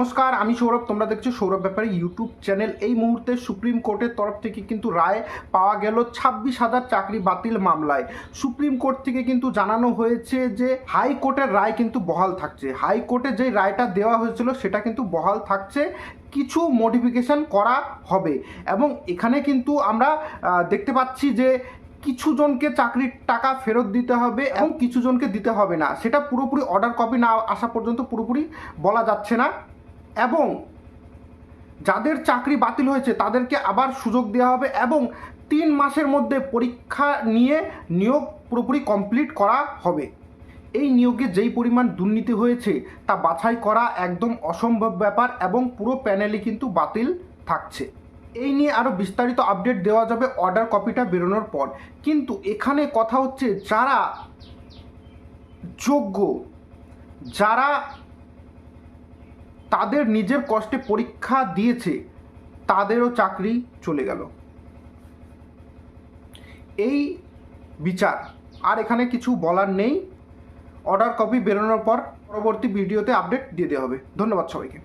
নমস্কার, আমি সৌরভ। তোমরা দেখছ সৌরভ ব্যাপারে ইউটিউব চ্যানেল। এই মুহূর্তে সুপ্রিম কোর্টের তরফ থেকে কিন্তু রায় পাওয়া গেল ছাব্বিশ হাজার চাকরি বাতিল মামলায়। সুপ্রিম কোর্ট থেকে কিন্তু জানানো হয়েছে যে হাইকোর্টের রায় কিন্তু বহাল থাকছে। হাইকোর্টে যে রায়টা দেওয়া হয়েছিল, সেটা কিন্তু বহাল থাকছে। কিছু মডিফিকেশন করা হবে। এবং এখানে কিন্তু আমরা দেখতে পাচ্ছি যে, কিছু জনকে চাকরির টাকা ফেরত দিতে হবে এবং কিছু জনকে দিতে হবে না। সেটা পুরোপুরি অর্ডার কপি না আসা পর্যন্ত পুরোপুরি বলা যাচ্ছে না। এবং যাদের চাকরি বাতিল হয়েছে তাদেরকে আবার সুযোগ দেওয়া হবে এবং তিন মাসের মধ্যে পরীক্ষা নিয়ে নিয়োগ পুরোপুরি কমপ্লিট করা হবে। এই নিয়োগে যেই পরিমাণ দুর্নীতি হয়েছে তা বাছাই করা একদম অসম্ভব ব্যাপার এবং পুরো প্যানেলই কিন্তু বাতিল থাকছে। এই নিয়ে আরও বিস্তারিত আপডেট দেওয়া যাবে অর্ডার কপিটা বেরোনোর পর। কিন্তু এখানে কথা হচ্ছে যারা যোগ্য, যারা তাদের নিজের কষ্টে পরীক্ষা দিয়েছে, তাদেরও চাকরি চলে গেল। এই বিচার, আর এখানে কিছু বলার নেই। অর্ডার কপি বেরোনোর পর পরবর্তী ভিডিওতে আপডেট দিয়ে দেওয়া হবে। ধন্যবাদ সবাইকে।